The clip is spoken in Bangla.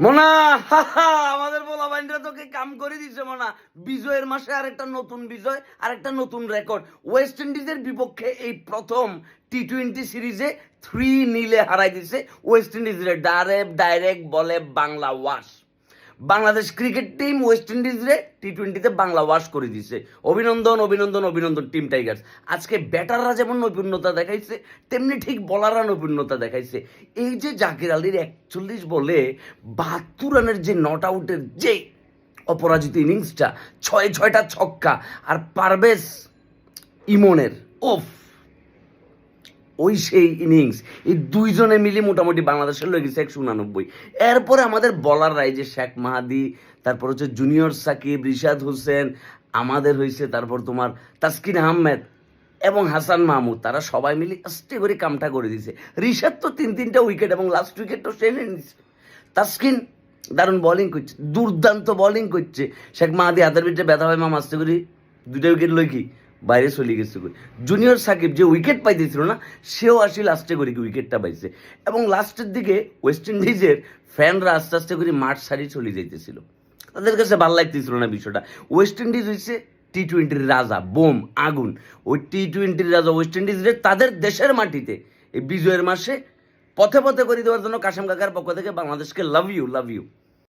মোনা আমাদের বলা বাইন্ডরা তোকে কাম করে দিছে, মোনা। বিজয়ের মাসে আরেকটা নতুন বিজয়, আরেকটা নতুন রেকর্ড। ওয়েস্ট ইন্ডিজের বিপক্ষে এই প্রথম টি টোয়েন্টি সিরিজে থ্রি নীলে হারাই দিছে ওয়েস্ট ইন্ডিজের ডাইরেক্ট ডাইরেক্ট বলে Bangla wash Bangladesh cricket team West ইন্ডিজরে T টোয়েন্টিতে বাংলা ওয়াশ করে দিছে। অভিনন্দন অভিনন্দন অভিনন্দন টিম টাইগার্স আজকে ব্যাটাররা যেমন নৈপুণ্যতা দেখাইছে, তেমনি ঠিক বলাররা নৈপুণ্যতা দেখাইছে। এই যে জাকির আলীর একচল্লিশ বলে বাহাত্তর রানের যে নট আউটের যে অপরাজিত ইনিংসটা ছয়, ছয়টা ছক্কা, আর পারভেজ ইমনের ওফ ওই সেই ইনিংস এই দুইজনে মিলে মোটামুটি বাংলাদেশের লয়ে গেছে একশো উনানব্বই। এরপরে আমাদের বলাররাই যে শেখ মাহাদি, তারপর হচ্ছে জুনিয়র সাকিব, রিশাদ হোসেন, আমাদের হয়েছে তারপর তোমার তাসকিন আহমেদ এবং হাসান মাহমুদ। তারা সবাই মিলে আস্তে করে কামটা করে দিছে। রিশাদ তো তিন তিনটা উইকেট এবং লাস্ট উইকেট তো টেনে নিচ্ছে তাসকিন দারুণ বোলিং করছে, দুর্দান্ত বোলিং করছে। শেখ মাহাদি হাতের ভিতরে ব্যথা হয়, মাম, আস্তে করি দুইটা উইকেট লই কি? বাইরে চলে গেছে জুনিয়র সাকিব যে উইকেট পাইতেছিল না, সেও আসি লাস্টে করে উইকেটটা পাইছে। এবং লাস্টের দিকে ওয়েস্ট ইন্ডিজের ফ্যানরা আস্তে আস্তে করে মাঠ সারি চলে যাইতেছিল। তাদের কাছে ভালো লাগতেছিল না বিষয়টা। ওয়েস্ট ইন্ডিজ হয়েছে টি টোয়েন্টির রাজা, বোম, আগুন। ওই টি টোয়েন্টির রাজা ওয়েস্ট ইন্ডিজের তাদের দেশের মাটিতে এই বিজয়ের মাসে পথে পথে করে দেওয়ার জন্য কাশেম কাকার পক্ষ থেকে বাংলাদেশকে লাভ ইউ লাভ ইউ